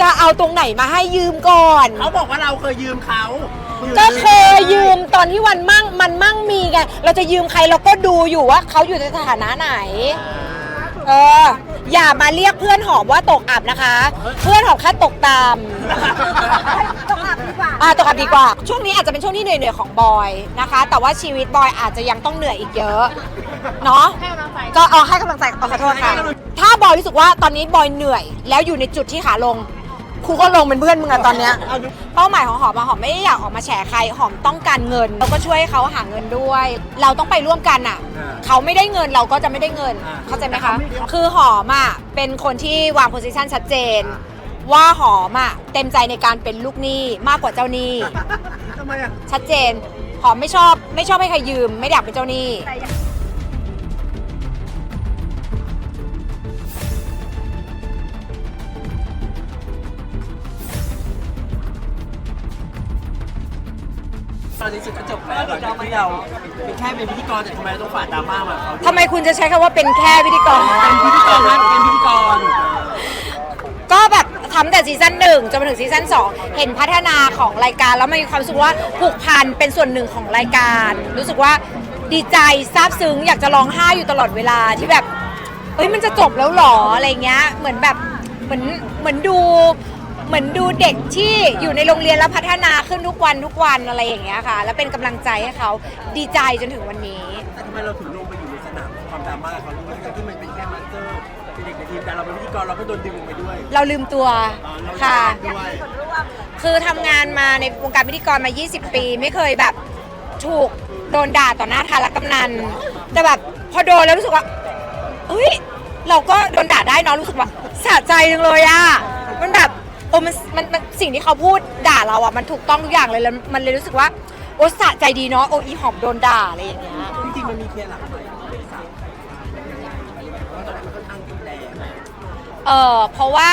จะเอาตรงไหนมาให้ยืมก่อน เขาบอกว่าเราเคยยืมเขาก็เคยยืมตอนที่วันมั่งมันมั่งมีไง เราจะยืมใครเราก็ดูอยู่ว่าเขาอยู่ในสถานะไหน เออ อย่ามาเรียกเพื่อนหอมว่าตกอับนะคะ เพื่อนหอมแค่ตกตามตกอับดีกว่าอ่าตกอับดีกว่า ช่วงนี้อาจจะเป็นช่วงที่เหนื่อยๆของบอยนะคะ แต่ว่าชีวิตบอยอาจจะยังต้องเหนื่อยอีกเยอะ เนาะให้กำลังใจก็เอาให้กำลังใจเอาขอโทษค่ะ ถ้าบอยรู้สึกว่าตอนนี้บอยเหนื่อย แล้วอยู่ในจุดที่ขาลง ครูก็ลงเป็นเพื่อนมึงอะตอนเนี้ยเป้าหมายของหอมอะหอมไม่ได้อยากออกมาแฉใครหอมต้องการเงิน เราก็ช่วยให้เขาหาเงินด้วย เราต้องไปร่วมกันอะเขาไม่ได้เงินเราก็จะไม่ได้เงินเข้าใจไหมคะ คือหอมอะเป็นคนที่วางโพสิชันชัดเจน ว่าหอมอะเต็มใจในการเป็นลูกหนี้มากกว่าเจ้าหนี้ทำไมอะชัดเจนหอมไม่ชอบไม่ชอบให้ใครยืม ไม่อยากเป็นเจ้าหนี้ อนนี้สุดก็จบแล้วหลังจากที่เราเป็นแค่เป็นพิธีกรแต่ทำไมเราต้องฝ่าดราม่ามาเขาด้วยทำไมคุณจะใช้คำว่าเป็นแค่พิธีกร เป็นพิธีกรนะเป็นพิธีกร ก็แบบทำแต่ซีซั่นหนึ่งจนมาถึงซีซั่นสองเห็นพัฒนาของรายการแล้วมันมีความรู้สึกว่าผูกพันเป็นส่วนหนึ่งของรายการ รู้สึกว่าดีใจซาบซึ้งอยากจะร้องไห้อยู่ตลอดเวลาที่แบบเอ้ยมันจะจบแล้วเหรออะไรเงี้ย เหมือนแบบเหมือนเหมือนดู เหมือนดูเด็กที่อยู่ในโรงเรียนแล้วพัฒนาขึ้นทุกวันทุกวันอะไรอย่างเงี้ยค่ะ แล้วเป็นกำลังใจให้เขาดีใจจนถึงวันนี้ แต่ทำไมเราถึงลงไปอยู่ในสนามความดราม่าเขาด้วยทั้งที่มันเป็นแค่มาสเตอร์เป็นเด็กในทีมแต่เราเป็นพิธีกรเราก็โดนดึงลงไปด้วยเราลืมตัวค่ะด้วยคือทำงานมาในวงการพิธีกรมา 20 ปี ไม่เคยแบบถูกโดนด่าต่อหน้าทารกำนัน แต่แบบพอโดนแล้วรู้สึกว่าเฮ้ยเราก็โดนด่าได้เนาะรู้สึกว่าสะใจจังเลยอะมันแบบ โอ้มันมันมันสิ่งที่เขาพูดด่าเราอะมันถูกต้องทุกอย่างเลยแล้วมันเลยรู้สึกว่าโอ้สะใจดีเนาะโอ้อีหอมโดนด่าอะไรอย่างเงี้ยจริงๆมันมีเคลียร์หลังไหมเป็นสาวเพราะตอนนั้นมันค่อนข้างรุนแรงเออเพราะว่า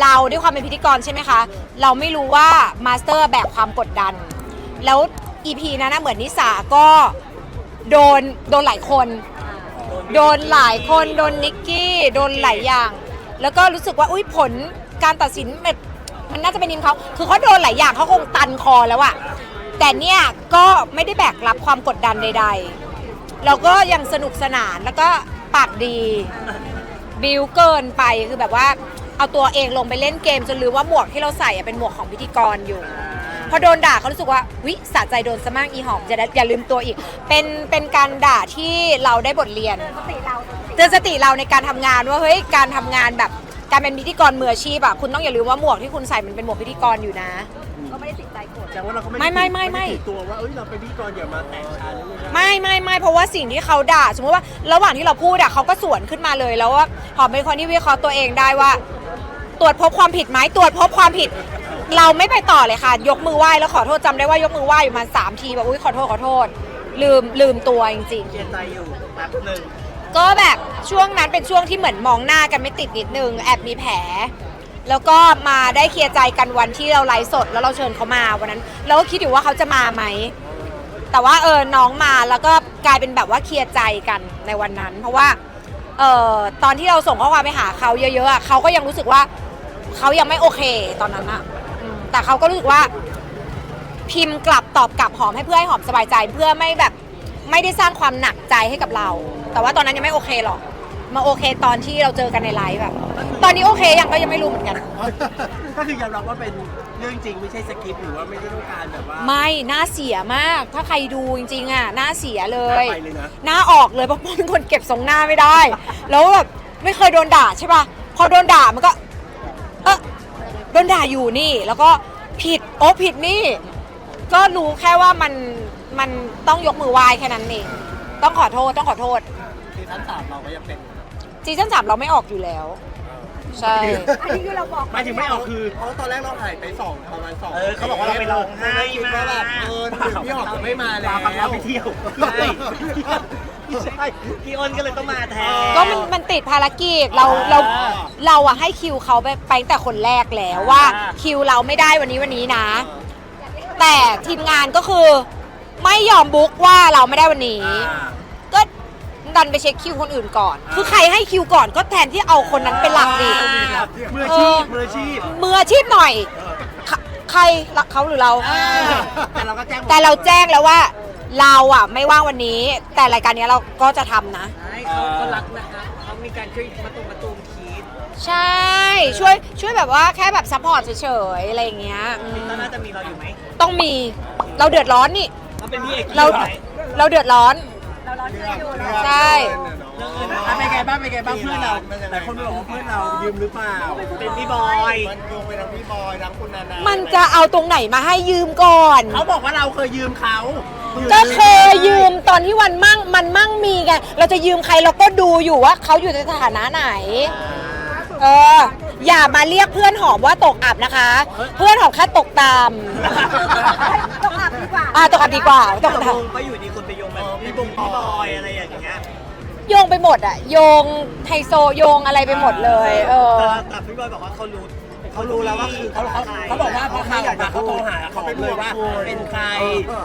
เราด้วยความเป็นพิธีกรใช่ไหมคะ เราไม่รู้ว่ามาสเตอร์แบกความกดดัน แล้วอีพีนั้นนะเหมือนนิสาก็โดนโดนหลายคน โดนหลายคน โดนนิกกี้ โดนหลายอย่าง แล้วก็รู้สึกว่าอุ้ยผล การตัดสินแบบมันน่าจะเป็นทีมเขาคือเขาโดนหลายอย่างเขาคงตันคอแล้วอะแต่เนี่ยก็ไม่ได้แบกรับความกดดันใด ๆ เราก็ยังสนุกสนานแล้วก็ปากดีบิวเกินไปคือแบบว่าเอาตัวเองลงไปเล่นเกมจนลืมว่าหมวกที่เราใส่อะเป็นหมวกของพิธีกรอยู่ พอโดนด่าเขารู้สึกว่าวิสะใจโดนสมากอีหอมจะได้อย่าลืมตัวอีก เป็นเป็นการด่าที่เราได้บทเรียนสติเราเตือนสติเราในการทำงานว่าเฮ้ยการทำงานแบบ การเป็นพิธีกรมืออาชีพอะคุณต้องอย่าลืมว่าหมวกที่คุณใส่มันเป็นหมวกพิธีกรอยู่นะ ก็ไม่ได้ติดใจโกรธแต่ว่าเราก็ไม่ไม่ไม่ไม่ไม่ ด้ถือตัวว่าเอ้ยเราเป็นพิธีกรอย่ามาแตะฉันไม่ไม่ไม่เพราะว่าสิ่งที่เขาด่า สมมติว่าระหว่างที่เราพูดอะเขาก็สวนขึ้นมาเลยแล้วว่าหอมเป็นคนที่วิเคราะห์ตัวเองได้ว่า ตรวจพบความผิดไหมตรวจพบความผิด เราไม่ไปต่อเลยค่ะ ยกมือไหว้แล้วขอโทษจำได้ว่ายกมือไหว้อยู่ประมาณสามทีแบบอุ้ยขอโทษขอโทษ ลืมลืมตัวจริงเคลียร์ใจอยู่แป๊บหนึ่งๆ ก็แบบช่วงนั้นเป็นช่วงที่เหมือนมองหน้ากันไม่ติดนิดนึง แอบมีแผล แล้วก็มาได้เคลียร์ใจกันวันที่เราไลฟ์สด แล้วเราเชิญเขามาวันนั้น เราก็คิดอยู่ว่าเขาจะมาไหม แต่ว่าเออน้องมาแล้วก็กลายเป็นแบบว่าเคลียร์ใจกันในวันนั้น เพราะว่าเออตอนที่เราส่งข้อความไปหาเขาเยอะๆอะเขาก็ยังรู้สึกว่าเขายังไม่โอเคตอนนั้นอะอืมแต่เขาก็รู้สึกว่า พิมพ์กลับตอบกลับหอมให้เพื่อให้หอมสบายใจ เพื่อไม่แบบไม่ได้สร้างความหนักใจให้กับเรา แต่ว่าตอนนั้นยังไม่โอเคหรอก มาโอเคตอนที่เราเจอกันในไลฟ์แบบ ตอนนี้โอเคยังก็ยังไม่รู้เหมือนกัน ก็คือยอมรับว่าเป็นเรื่องจริงไม่ใช่สคริปต์หรือว่าไม่ได้ต้องการแบบว่า ไม่น่าเสียมาก ถ้าใครดูจริงๆอะน่าเสียเลยไปเลยนะ หน้าออกเลยเพราะผมเป็นคนเก็บทรงหน้าไม่ได้ แล้วแบบไม่เคยโดนด่าใช่ป่ะ พอโดนด่ามันก็ เออโดนด่าอยู่นี่ แล้วก็ผิด โอ้ผิดนี่ ก็รู้แค่ว่ามัน มันต้องยกมือไหว้แค่นั้นเอง ต้องขอโทษ ต้องขอโทษ ซีซั่นสามเราก็ยังเป็นซีซั่นสามเราไม่ออกอยู่แล้ว ใช่ อันนี้คือเราบอกหมายถึงไม่ออกคือ เพราะตอนแรกเราหายไปสองประมาณสองเออเขาบอกว่าเราไปร้องไห้คิดว่าแบบเออถึงพี่หอมจะไม่มาแล้วเราไปเที่ยวใช่ไม่ใช่พี่อ้นก็เลยต้องมาแทน ก็มันมันติดภารกิจเราเราอ่าเราอะให้คิวเขาไปไปตั้งแต่คนแรกแล้วว่าอ่า คิวเราไม่ได้วันนี้วันนี้นะ แต่ทีมงานก็คือไม่ยอมบุ๊กว่าเราไม่ได้วันนี้ อ่าก็ ดันไปเช็คคิวคนอื่นก่อน คือใครให้คิวก่อนก็แทนที่เอาคนนั้นเป็นหลักดีมืออาชีพมืออาชีพมืออาชีพหน่อย ใครใครรักเขาหรือเรา แต่เราก็แจ้งแต่เราแจ้งแล้วว่าเราอะไม่ว่างวันนี้ แต่รายการนี้เราก็จะทำนะเขาเขารักนะครับเขามีการช่วยมาตูมมาตูมคีดใช่ช่วยช่วยแบบว่าแค่แบบซัพพอร์ตเฉยๆอะไรอย่างเงี้ยอืมตอนน่าจะมีเราอยู่ไหมต้องมีเราเดือดร้อนนี่เราเป็นพี่เอกเราเราเดือดร้อนเราร้อน ใจอยู่เลยใช่เรื่องเงินอะเป็นไงบ้างเป็นไงบ้างเพื่อนเราหลายคนบอกว่าเพื่อนเรายืมหรือเปล่าเป็นพี่บอย มันโยงไปทั้งพี่บอยทั้งคุณนานามันจะเอาตรงไหนมาให้ยืมก่อน เขาบอกว่าเราเคยยืมเขาก็เคยยืมตอนที่วันมั่งมันมั่งมีไง เราจะยืมใครเราก็ดูอยู่ว่าเขาอยู่ในสถานะไหน เออ อย่ามาเรียกเพื่อนหอมว่าตกอับนะคะ เพื่อนหอมแค่ตกตามต้องอาบดีกว่า อ่าตกอับดีกว่าตกตตามงไปอยู่ดีคนไปโยงแบบ พี่บงพี่บอยอะไรอย่างเงี้ยโยงไปหมดอะโยงไฮโซโยงอะไรไปหมดเลย เออ แต่แต่พี่บอยบอกว่าเขารู้เขารู้แล้วว่าคือเขาเขาเขาใครเขาบอกว่าพอข่าวออกมาเขาโทรหาเขาเลยว่าเป็นใคร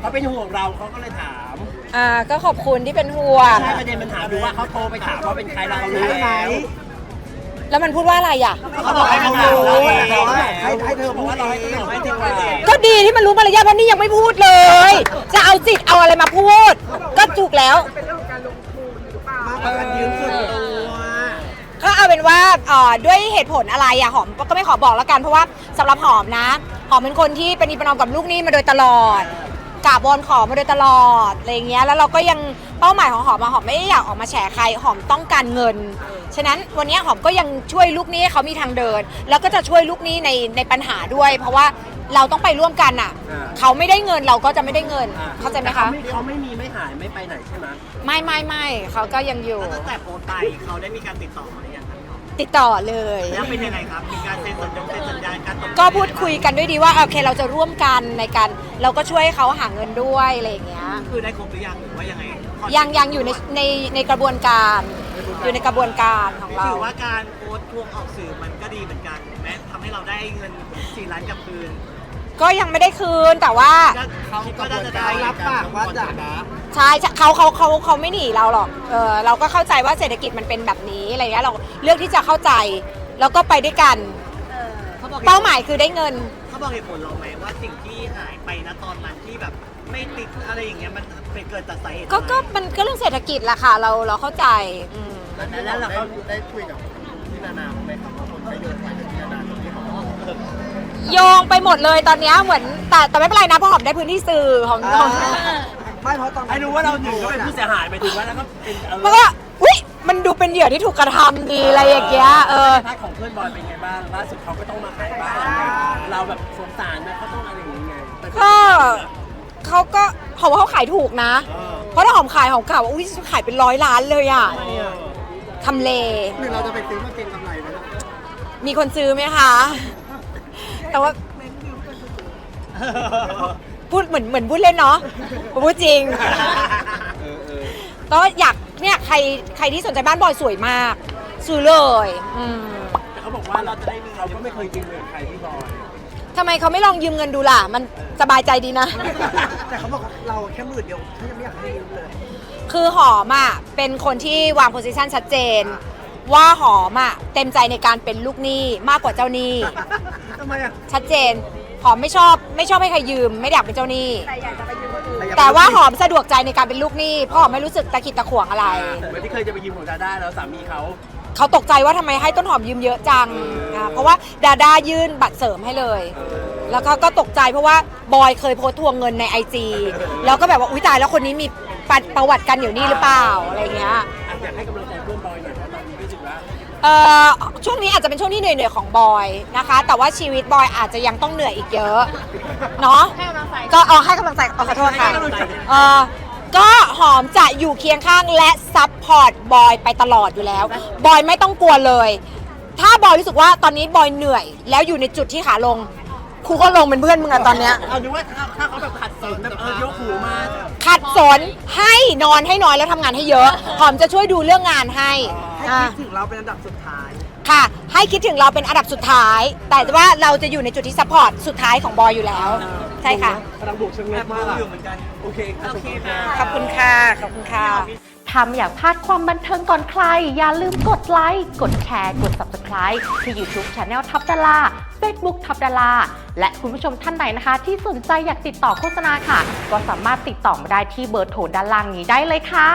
เขาเป็นห่วงเราเขาก็เลยถามอ่าก็ขอบคุณที่เป็นห่วง ใช่ประเด็นมันถามดูว่าเขาโทรไปถามว่าเป็นใครเรารู้แล้ว แล้วมันพูดว่าอะไรอะ เขาบอกให้เขารู้ให้ให้เธอบอกว่าเราให้เธอให้เธอว่าก็ดีที่มันรู้มารยาทเพราะนี่ยังไม่พูดเลย จะเอาจิตเอาอะไรมาพูดก็ ถูกแล้วเออยืมส่วนตัวก็เอาเป็นว่าเอ่อด้วยเหตุผลอะไรอะหอมก็ไม่ขอบอกแล้วกันเพราะว่าสำหรับหอมนะหอมเป็นคนที่เป็นอีประนอมกับลูกหนี้มาโดยตลอดกราบวอนขอมาโดยตลอดอะไรอย่างเงี้ยแล้วเราก็ยังเป้าหมายของหอมอะหอมไม่ได้อยากออกมาแฉใครหอมต้องการเงิน ฉะนั้นวันนี้หอมก็ยังช่วยลูกหนี้ให้เขามีทางเดิน แล้วก็จะช่วยลูกหนี้ในในปัญหาด้วย เพราะว่า เราต้องไปร่วมกันอะเขาไม่ได้เงินเราก็จะไม่ได้เงินเข้าใจไหมคะเขาไม่มีไม่หายไม่ไปไหนใช่ไหมไม่ไม่ไม่เขาก็ยังอยู่ตั้งแต่โพสต์ไปเขาได้มีการติดต่อมาหรือยังครับพี่หอมติดต่อเลย แล้วเป็นยังไงครับ มีการเซ็นสัญญาเซ็นสัญญาการตลงก็พูดคุยกันด้วยดีว่าโอเคเราจะร่วมกันในการเราก็ช่วยเขาหาเงินด้วยอะไรอย่างเงี้ย คือได้ครบหรือยังหรือว่ายังไงยังยังอยู่ในในในกระบวนการอยู่ในกระบวนการของเรา ถือว่าการโพสต์ทวงออกสื่อมันก็ดีเหมือนกันแม้ทำให้เราได้เงิน4ล้านกลับคืน ก็ยังไม่ได้คืนแต่ว่าก็คิดว่าน่าจะได้รับปากว่าจะนะใช่ใช่เขาเขาเขาเขาไม่หนีเราหรอกเออเราก็เข้าใจว่าเศรษฐกิจมันเป็นแบบนี้อะไรเงี้ยเราเลือกที่จะเข้าใจแล้วก็ไปด้วยกันเขาบอกเป้าหมายคือได้เงินเขาบอกเหตุผลเราไหมว่าสิ่งที่หายไปนะตอนนั้นที่แบบไม่ติดอะไรอย่างเงี้ยมันเป็นเกิดจากสาเหตุก็อะไรก็มันก็เรื่องเศรษฐกิจแหละค่ะเราเราเข้าใจอืมแล้วเราได้คุยกับพี่นานาไหมครับว่าคนไปโยงไปกับพี่นานากับพี่หอม โยงไปหมดเลยตอนเนี้ยเหมือนแต่แต่ไม่เป็นไรนะเพราะหอมได้พื้นที่สื่อหอมหอมไม่เพราะตอนให้รู้ว่าเราหนึ่งก็เป็นผู้เสียหายไปถึงว่าแล้วก็เป็นเออมันก็อุ้ยมันดูเป็นเหยื่อที่ถูกกระทำดีอะไรอย่างเงี้ยเออพาร์ทของเพื่อนบอยเป็นไงบ้างล่าสุดเขาก็ต้องมาขายบ้านเราแบบสงสารนะเขาต้องอะไรอย่างเงี้ยแต่ก็เขาก็หอมว่าเขาขายถูกนะ เพราะถ้าหอมขายหอมกล่าวว่าอุ้ยขายเป็นร้อยล้านเลยอะทำเล หรือเราจะไปซื้อมาเก็งกำไรไหมล่ะมีคนซื้อไหมคะ แต่ว่าพูดเหมือนเหมือนพูดเล่นเนาะพูดจริงก็อยากเนี่ยใครใครที่สนใจบ้านบอยสวยมากซื้อเลยอืมแต่เขาบอกว่าเราจะได้เงินเราก็ไม่เคยยืมเงินใครพี่บอย ทำไมเขาไม่ลองยืมเงินดูล่ะ มันสบายใจดีนะ แต่เขาบอกเราแค่หมื่นเดียวเขายังไม่อยากให้ยืมเลย คือหอมอะเป็นคนที่วางโพสิชันชัดเจน ว่าหอมอะเต็มใจในการเป็นลูกหนี้มากกว่าเจ้าหนี้ ทำไมอะชัดเจน หอมไม่ชอบไม่ชอบให้ใครยืม ไม่ได้อยากเป็นเจ้าหนี้ แต่อยากจะไปยืมคนอื่นแต่ว่าหอมสะดวกใจในการเป็นลูกหนี้เพราะหอมไม่รู้สึกตะขิดตะขวงอะไร เหมือนที่เคยจะไปยืมของดาด้าแล้วสามีเขาเขาตกใจว่าทำไมให้ต้นหอมยืมเยอะจังอ่าเพราะว่าดาด้ายื่นบัตรเสริมให้เลย แล้วเขาก็ตกใจเพราะว่าบอยเคยโพสต์ทวงเงินในไอจีแล้วก็แบบว่าอุ้ยตายแล้วคนนี้มีประประวัติกันอยู่นี่หรือเปล่าอะไรเงี้ยอะอยากให้กำลังใจเพื่อนบอยหน่อย เอ่อช่วงนี้อาจจะเป็นช่วงที่เหนื่อยๆของบอยนะคะ แต่ว่าชีวิตบอยอาจจะยังต้องเหนื่อยอีกเยอะเนาะก็เอาให้กำลังใจเอาขอโทษค่ะให้กำลังใจเออก็หอมจะอยู่เคียงข้างและซัพพอร์ตบอยไปตลอดอยู่แล้ว บอยไม่ต้องกลัวเลย ถ้าบอยรู้สึกว่าตอนนี้บอยเหนื่อย แล้วอยู่ในจุดที่ขาลงครูก็ลงเป็นเพื่อนมึงอะตอนเนี้ย เอาดูว่าถ้าถ้าเขาแบบขัดสนแบบเออยกหูมาขัดสนให้นอนให้น้อยแล้วทำงานให้เยอะ หอมจะช่วยดูเรื่องงานให้ อ่าถึงเราเป็นอันดับสุดท้าย ค่ะ ให้คิดถึงเราเป็นอันดับสุดท้าย แต่ว่าเราจะอยู่ในจุดที่ซัพพอร์ตสุดท้ายของบอยอยู่แล้ว ใช่ค่ะกำลังบวกเชิงแอเล็บกมากรู้อะอยู่เหมือนกัน โอเคครับโอเคค่ะขอบคุณค่ะ ขอบคุณค่ะแพถ้าไม่อยากพลาดความบันเทิงก่อนใคร อย่าลืมกดไลค์ กดแชร์ กด Subscribe ที่ YouTube Channel ท็อปดารา Facebook ท็อปดาราและคุณผู้ชมท่านใดนะคะ ที่สนใจอยากติดต่อโฆษณาค่ะ ก็สามารถติดต่อมาได้ที่เบอร์โทรด้านล่างนี้ได้เลยค่ะ